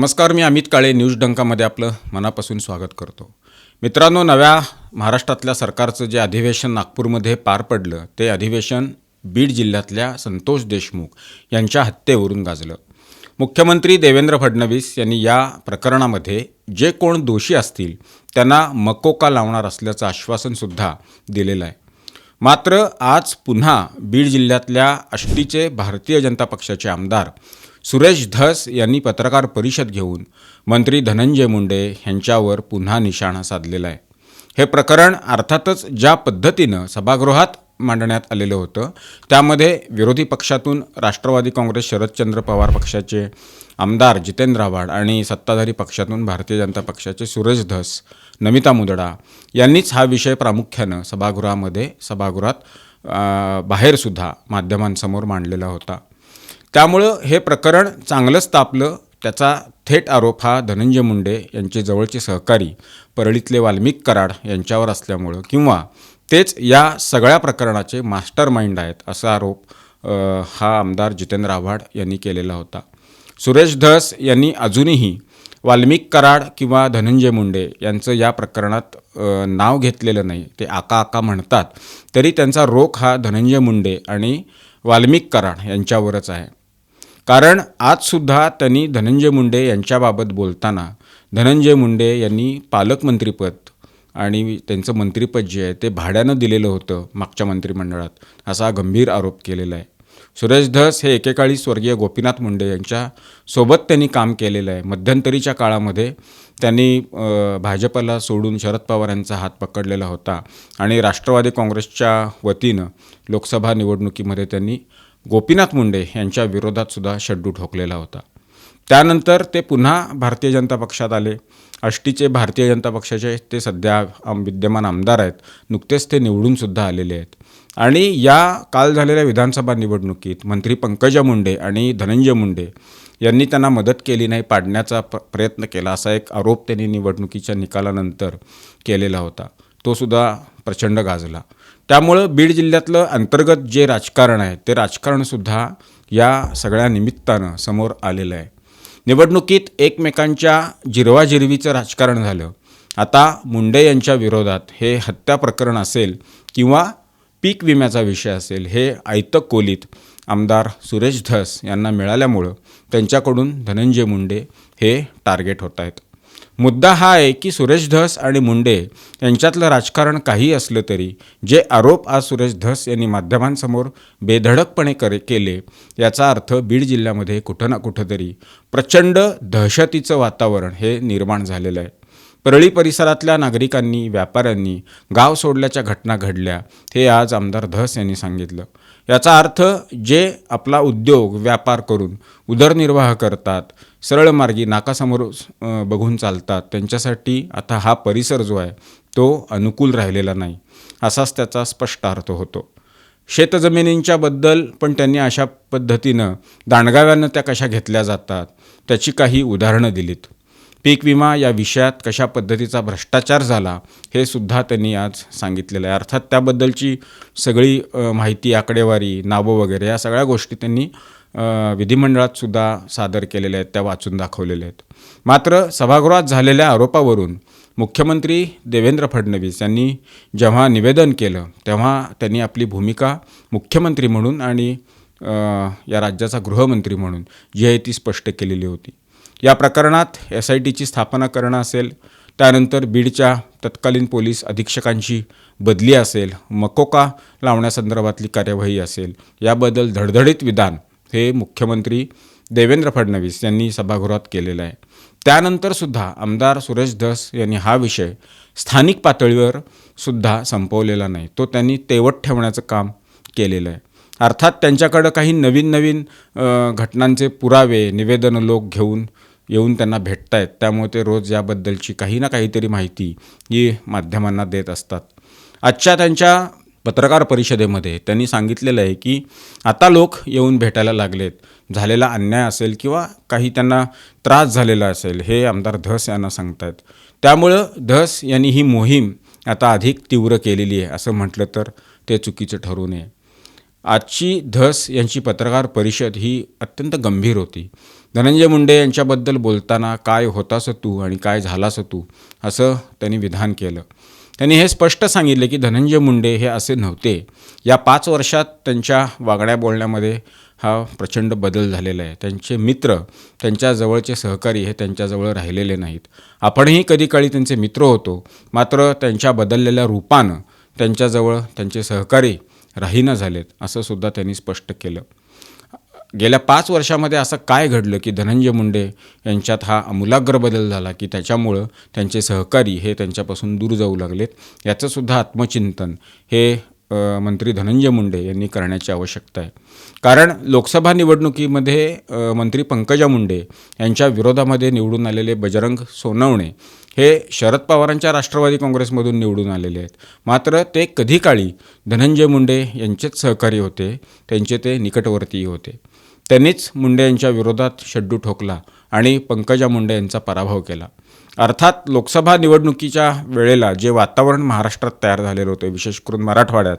नमस्कार मी अमित काळे न्यूज डंकामध्ये आपलं मनापासून स्वागत करतो. मित्रांनो नव्या महाराष्ट्रातल्या सरकारचं जे अधिवेशन नागपूरमध्ये पार पडलं ते अधिवेशन बीड जिल्ह्यातल्या संतोष देशमुख यांच्या हत्येवरून गाजलं. मुख्यमंत्री देवेंद्र फडणवीस यांनी या प्रकरणामध्ये जे कोण दोषी असतील त्यांना मकोका लावणार असल्याचं आश्वासनसुद्धा दिलेलं आहे. मात्र आज पुन्हा बीड जिल्ह्यातल्या आष्टीचे भारतीय जनता पक्षाचे आमदार सुरेश धस यांनी पत्रकार परिषद घेऊन मंत्री धनंजय मुंडे यांच्यावर पुन्हा निशाणा साधलेला आहे. हे प्रकरण अर्थातच ज्या पद्धतीनं सभागृहात मांडण्यात आलेलं होतं त्यामध्ये विरोधी पक्षातून राष्ट्रवादी काँग्रेस शरदचंद्र पवार पक्षाचे आमदार जितेंद्र आव्हाड आणि सत्ताधारी पक्षातून भारतीय जनता पक्षाचे सुरेश धस नमिता मुदडा यांनीच हा विषय प्रामुख्यानं सभागृहामध्ये सभागृहात बाहेरसुद्धा माध्यमांसमोर मांडलेला होता. त्यामुळं हे प्रकरण चांगलंच तापलं. त्याचा थेट आरोप हा धनंजय मुंडे यांचे जवळचे सहकारी परळीतले वाल्मिक कराड यांच्यावर असल्यामुळं किंवा तेच या सगळ्या प्रकरणाचे मास्टर माइंड आहेत असा आरोप हा आमदार जितेंद्र आव्हाड यांनी केलेला होता. सुरेश धस यांनी अजूनही वाल्मिक कराड किंवा धनंजय मुंडे यांचं या प्रकरणात नाव घेतलेलं नाही. ते आका आका म्हणतात. तरी त्यांचा रोख हा धनंजय मुंडे आणि वाल्मिक कराड यांच्यावरच आहे. कारण आजसुद्धा त्यांनी धनंजय मुंडे यांच्याबाबत बोलताना धनंजय मुंडे यांनी पालकमंत्रीपद आणि त्यांचं मंत्रिपद जे आहे ते भाड्यानं दिलेलं होतं मागच्या मंत्रिमंडळात असा गंभीर आरोप केलेला आहे. सुरेश धस हे एकेकाळी स्वर्गीय गोपीनाथ मुंडे यांच्या सोबत त्यांनी काम केलेलं आहे. मध्यंतरीच्या काळामध्ये त्यांनी भाजपला सोडून शरद पवार यांचा हात पकडलेला होता आणि राष्ट्रवादी काँग्रेसच्या वतीनं लोकसभा निवडणुकीमध्ये त्यांनी गोपीनाथ मुंडे यांच्या विरोधात सुद्धा शड्डू ठोकलेला होता. त्यानंतर ते पुन्हा भारतीय जनता पक्षात आले. आष्टीचे भारतीय जनता पक्षाचे ते सध्या आम- विद्यमान आमदार आहेत. नुकतेच ते निवडूनसुद्धा आलेले आहेत. आणि या काल झालेल्या विधानसभा निवडणुकीत मंत्री पंकजा मुंडे आणि धनंजय मुंडे यांनी त्यांना मदत केली नाही पाडण्याचा प प्रयत्न केला असा एक आरोप त्यांनी निवडणुकीच्या निकालानंतर केलेला होता. तो सुद्धा प्रचंड गाजला. त्यामुळं बीड जिल्ह्यातलं अंतर्गत जे राजकारण आहे ते राजकारणसुद्धा या सगळ्या निमित्तानं समोर आलेलं आहे. निवडणुकीत एकमेकांच्या जिरवाजिरवीचं राजकारण झालं. आता मुंडे यांच्या विरोधात हे हत्या प्रकरण असेल किंवा पीक विम्याचा विषय असेल हे आयतक कोलीत आमदार सुरेश धस यांना मिळाल्यामुळं त्यांच्याकडून धनंजय मुंडे हे टार्गेट होत आहेत. मुद्दा हा आहे की सुरेश धस आणि मुंडे यांच्यातलं राजकारण काही असलं तरी जे आरोप आज सुरेश धस यांनी माध्यमांसमोर बेधडकपणे करे केले याचा अर्थ बीड जिल्ह्यामध्ये कुठं ना कुठंतरी प्रचंड दहशतीचं वातावरण हे निर्माण झालेलं आहे. परळी परिसरातल्या नागरिकांनी व्यापाऱ्यांनी गाव सोडल्याच्या घटना घडल्या हे आज आमदार धस यांनी सांगितलं. याचा अर्थ जे आपला उद्योग व्यापार करून उदरनिर्वाह करतात सरळ मार्गी नाकासमोर बघून चालतात. त्यांच्यासाठी आता हा परिसर जो आहे तो अनुकूल राहिलेला नाही. असाच त्याचा स्पष्ट अर्थ होतो शेतजमिनींच्याबद्दल पण त्यांनी अशा पद्धतीनं दांडगाव्यानं त्या कशा घेतल्या जातात त्याची काही उदाहरणं दिलीत. पीक विमा या विषयात कशा पद्धतीचा भ्रष्टाचार झाला हे सुद्धा त्यांनी आज सांगितलेलं आहे. अर्थात त्याबद्दलची सगळी माहिती आकडेवारी नावं वगैरे या सगळ्या गोष्टी त्यांनी विधिमंडळात सुद्धा सादर केलेल्या आहेत त्या वाचून दाखवलेल्या आहेत. मात्र सभागृहात झालेल्या आरोपावरून मुख्यमंत्री देवेंद्र फडणवीस यांनी जेव्हा निवेदन केलं तेव्हा त्यांनी आपली भूमिका मुख्यमंत्री म्हणून आणि या राज्याचा गृहमंत्री म्हणून जी आहे ती स्पष्ट केलेली होती. या प्रकरणात एस आय टीची स्थापना करणं असेल त्यानंतर बीडच्या तत्कालीन पोलीस अधीक्षकांची बदली असेल मकोका लावण्यासंदर्भातली कार्यवाही असेल याबद्दल धडधडीत विधान हे मुख्यमंत्री देवेंद्र फडणवीस यांनी सभागृहात केलेलं आहे. त्यानंतरसुद्धा आमदार सुरेश धस यांनी हा विषय स्थानिक पातळीवर सुद्धा संपवलेला नाही. तो त्यांनी तेवत ठेवण्याचं काम केलेलं आहे. अर्थात त्यांच्याकडं काही नवीन नवीन घटनांचे पुरावे निवेदन लोक घेऊन येऊन त्यांना भेटत आहेत त्यामुळे ते रोज याबद्दलची काही ना काहीतरी माहिती ही माध्यमांना देत असतात. आजच्या त्यांच्या पत्रकार परिषदेमध्ये त्यांनी सांगितलेलं आहे की आता लोक येऊन भेटायला लागलेत. झालेला अन्याय असेल किंवा काही त्यांना त्रास झालेला असेल हे आमदार धस यांना सांगतायत. त्यामुळं धस यांनी ही मोहीम आता अधिक तीव्र केलेली आहे असं म्हटलं तर ते चुकीचं ठरू नये. आजची धस यांची पत्रकार परिषद ही अत्यंत गंभीर होती. धनंजय मुंडे यांच्याबद्दल बोलताना काय होतास तू आणि काय झालास तू असं त्यांनी विधान केलं. त्यांनी हे स्पष्ट सांगितले की धनंजय मुंडे हे असे नव्हते. या पाच वर्षात त्यांच्या वागण्या बोलण्यामध्ये हा प्रचंड बदल झालेला आहे. त्यांचे मित्र त्यांच्या जवळचे सहकारी हे त्यांच्याजवळ राहिलेले नाहीत. आपणही कधी काळी त्यांचे मित्र होतो. मात्र त्यांच्या बदललेल्या रूपानं त्यांच्याजवळ त्यांचे सहकारी राहीना झालेत असं सुद्धा त्यांनी स्पष्ट केलं. गेल्या पाच वर्षामध्ये असं काय घडलं की धनंजय मुंडे यांच्यात हा आमूलाग्र बदल झाला की त्याच्यामुळं त्यांचे सहकारी हे त्यांच्यापासून दूर जाऊ लागलेत? याचंसुद्धा आत्मचिंतन हे मंत्री धनंजय मुंडे यांनी करण्याची आवश्यकता आहे. कारण लोकसभा निवडणुकीमध्ये मंत्री पंकजा मुंडे यांच्या विरोधामध्ये निवडून आलेले बजरंग सोनवणे हे शरद पवारांच्या राष्ट्रवादी काँग्रेसमधून निवडून आलेले आहेत. मात्र ते कधी काळी धनंजय मुंडे यांचेच सहकारी होते त्यांचे ते निकटवर्तीय होते. त्यांनीच मुंडे यांच्या विरोधात शड्डू ठोकला आणि पंकजा मुंडे यांचा पराभव केला. अर्थात लोकसभा निवडणुकीच्या वेळेला जे वातावरण महाराष्ट्रात तयार झालेलं होतं विशेष करून मराठवाड्यात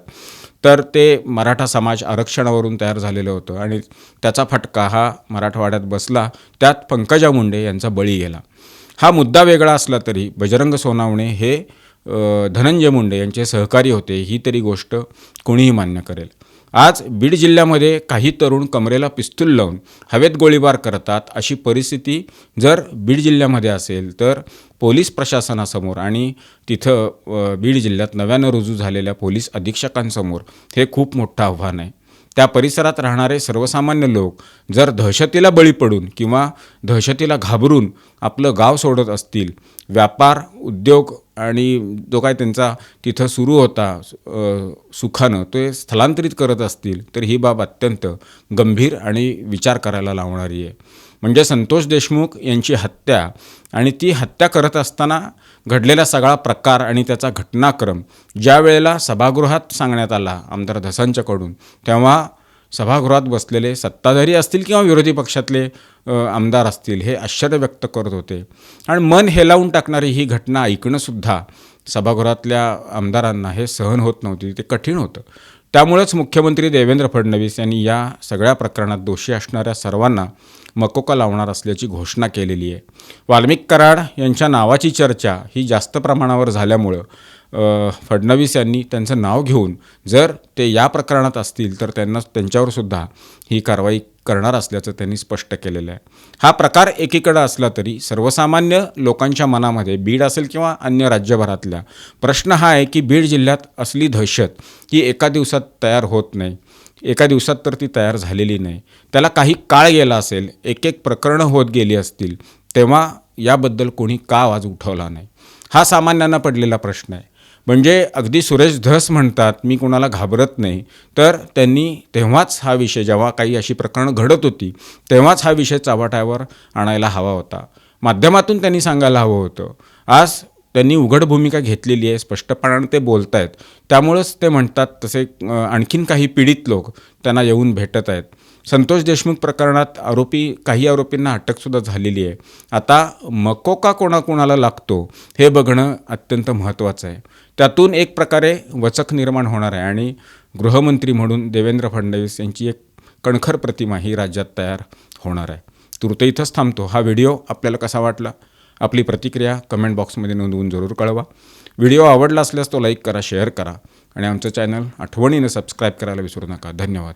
तर ते मराठा समाज आरक्षणावरून तयार झालेलं होतं आणि त्याचा फटका हा मराठवाड्यात बसला त्यात पंकजा मुंडे यांचा बळी गेला. हा मुद्दा वेगळा असला तरी बजरंग सोनावणे हे धनंजय मुंडे यांचे सहकारी होते ही तरी गोष्ट कोणीही मान्य करेल. आज बीड जिल्ह्यामध्ये काही तरुण कमरेला पिस्तूल लावून हवेत गोळीबार करतात अशी परिस्थिती जर बीड जिल्ह्यामध्ये असेल तर पोलीस प्रशासनासमोर आणि तिथं बीड जिल्ह्यात नव्यानं रुजू झालेल्या पोलीस अधीक्षकांसमोर हे खूप मोठं आव्हान आहे. त्या परिसरात राहणारे सर्वसामान्य लोक जर दहशतीला बळी पडून किंवा दहशतीला घाबरून आपलं गाव सोडत असतील व्यापार उद्योग आणि जो काय त्यांचा तिथं सुरू होता सुखानं ते स्थलांतरित करत असतील तर ही बाब अत्यंत गंभीर आणि विचार करायला लावणारी आहे. म्हणजे संतोष देशमुख यांची हत्या आणि ती हत्या करत असताना घडलेला सगळा प्रकार आणि त्याचा घटनाक्रम ज्या वेळेला सभागृहात सांगण्यात आला आमदार धसांच्याकडून तेव्हा सभागृहात बसलेले सत्ताधारी असतील किंवा विरोधी पक्षातले आमदार असतील हे आश्चर्य व्यक्त करत होते. आणि मन हेलावून टाकणारी ही घटना ऐकणंसुद्धा सभागृहातल्या आमदारांना हे सहन होत नव्हती. ते कठीण होतं. त्यामुळेच मुख्यमंत्री देवेंद्र फडणवीस यांनी या सगळ्या प्रकरणात दोषी असणाऱ्या सर्वांना मकोका लावणार असल्याची घोषणा केलेली आहे. वाल्मिक कराड यांच्या नावाची चर्चा ही जास्त प्रमाणावर झाल्यामुळं फडणवीस यांनी त्यांचं नाव घेऊन जर ते या प्रकरणात असतील तर त्यांना त्यांच्यावरसुद्धा ही कारवाई करणार असल्याचं त्यांनी स्पष्ट केलेलं आहे. हा प्रकार एकीकडं असला तरी सर्वसामान्य लोकांच्या मनामध्ये बीड असेल किंवा अन्य राज्यभरातल्या प्रश्न हा आहे की बीड जिल्ह्यात असली दहशत ही एका दिवसात तयार होत नाही. एका दिवसात तर ती तयार झालेली नाही. त्याला काही काळ गेला असेल एक एक प्रकरणं होत गेली असतील तेव्हा याबद्दल कोणी का आवाज उठवला नाही? हा सामान्यांना पडलेला प्रश्न आहे. म्हणजे अगदी सुरेश धस म्हणतात मी कोणाला घाबरत नाही. तर त्यांनी तेव्हाच हा विषय जेव्हा काही अशी प्रकरणं घडत होती तेव्हाच हा विषय चावाट्यावर आणायला हवा होता. माध्यमातून त्यांनी सांगायला हवं होतं. आज त्यांनी उघड भूमिका घेतलेली आहे स्पष्टपणाने ते बोलत आहेत त्यामुळंच ते म्हणतात तसे आणखीन काही पीडित लोक त्यांना येऊन भेटत आहेत. संतोष देशमुख प्रकरणात आरोपी काही आरोपींना अटकसुद्धा झालेली आहे. आता मकोका कोणाकोणाला लागतो हे बघणं अत्यंत महत्त्वाचं आहे. त्यातून एक प्रकारे वचक निर्माण होणार आहे आणि गृहमंत्री म्हणून देवेंद्र फडणवीस यांची एक कणखर प्रतिमा ही राज्यात तयार होणार आहे. तुर्त इथंच थांबतो. हा व्हिडिओ आपल्याला कसा वाटला? आपली प्रतिक्रिया कमेंट बॉक्समध्ये नोंदवून जरूर कळवा. व्हिडिओ आवडला असल्यास तो लाईक करा शेअर करा आणि आमचं चॅनल आठवणीनं सबस्क्राईब करायला विसरू नका. धन्यवाद.